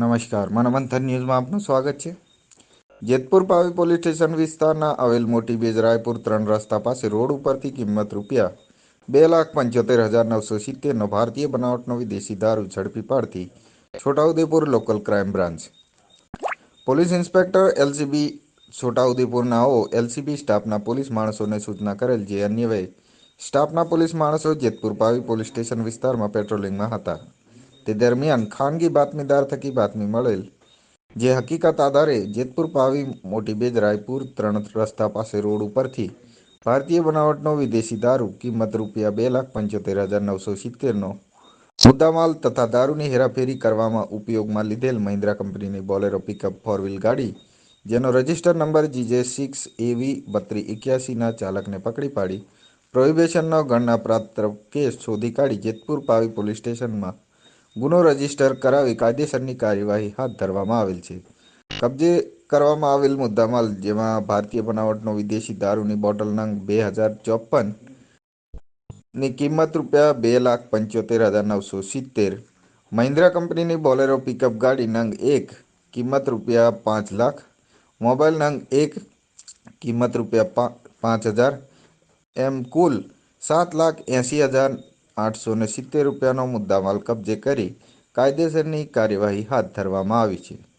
નમસ્કાર. મનમંથન ન્યૂઝમાં આપનું સ્વાગત છે. જેતપુર પાવી પોલીસ સ્ટેશન વિસ્તારના આવેલ મોટી બેજ રાયપુર ત્રણ રસ્તા પાસે રોડ ઉપરથી કિંમત રૂપિયા બે લાખ પંચોતેર હજાર નવસો સિત્તેરનો ભારતીય બનાવટનો વિદેશી દારૂ ઝડપી પાડતી Chhotaudepur local crime branch. Police inspector LCB છોટાઉદેપુરનાઓ LCB સ્ટાફના પોલીસ માણસોને સૂચના કરેલ જે અન્યવય સ્ટાફના પોલીસ માણસો જેતપુર પાવી પોલીસ સ્ટેશન વિસ્તારમાં પેટ્રોલિંગમાં હતા. તે દરમિયાન ખાનગી બાતમીદાર થકી બાતમી મળેલ. જે હકીકત આધારે જેતપુર પાવી મોટી બેજ રાયપુર ત્રણ રસ્તા પાસે રોડ ઉપરથી ભારતીય બનાવટનો વિદેશી દારૂ કિંમત રૂપિયા બે લાખ પંચોતેર હજાર નવસો સિત્તેરનો મુદ્દામાલ તથા દારૂની હેરાફેરી કરવામાં ઉપયોગમાં લીધેલ મહિન્દ્રા કંપનીની બોલેરો પિકઅપ ફોર વ્હીલ ગાડી, જેનો રજિસ્ટર નંબર જીજે સિક્સ એવી બત્રી એક્યાસીના ચાલકને પકડી પાડી. પ્રોહિબિશનનો પ્રાપ્ત કેસ શોધી કાઢી જેતપુર પાવી પોલીસ સ્ટેશનમાં ગુનો રજિસ્ટર કરાવી કાયદેસરની કાર્યવાહી હાથ ધરવામાં આવેલ છે. કબજે કરવામાં આવેલ મુદ્દામાલ, જેમાં ભારતીય બનાવટનો વિદેશી દારૂની બોટલ નંગ બે હજાર ચોપનની કિંમત રૂપિયા બે લાખ પંચોતેર હજાર નવસો સિત્તેર, મહિન્દ્રા કંપનીની બોલેરો પિકઅપ ગાડી નંગ એક, કિંમત રૂપિયા પાંચ લાખ, મોબાઈલ નંગ એક, કિંમત રૂપિયા પાંચ હજાર, એમ કુલ સાત લાખ એંસી હજાર આઠસો ને સિત્તેર રૂપિયાનો મુદ્દામાલ કબજે કરી કાયદેસરની કાર્યવાહી હાથ ધરવામાં આવી છે.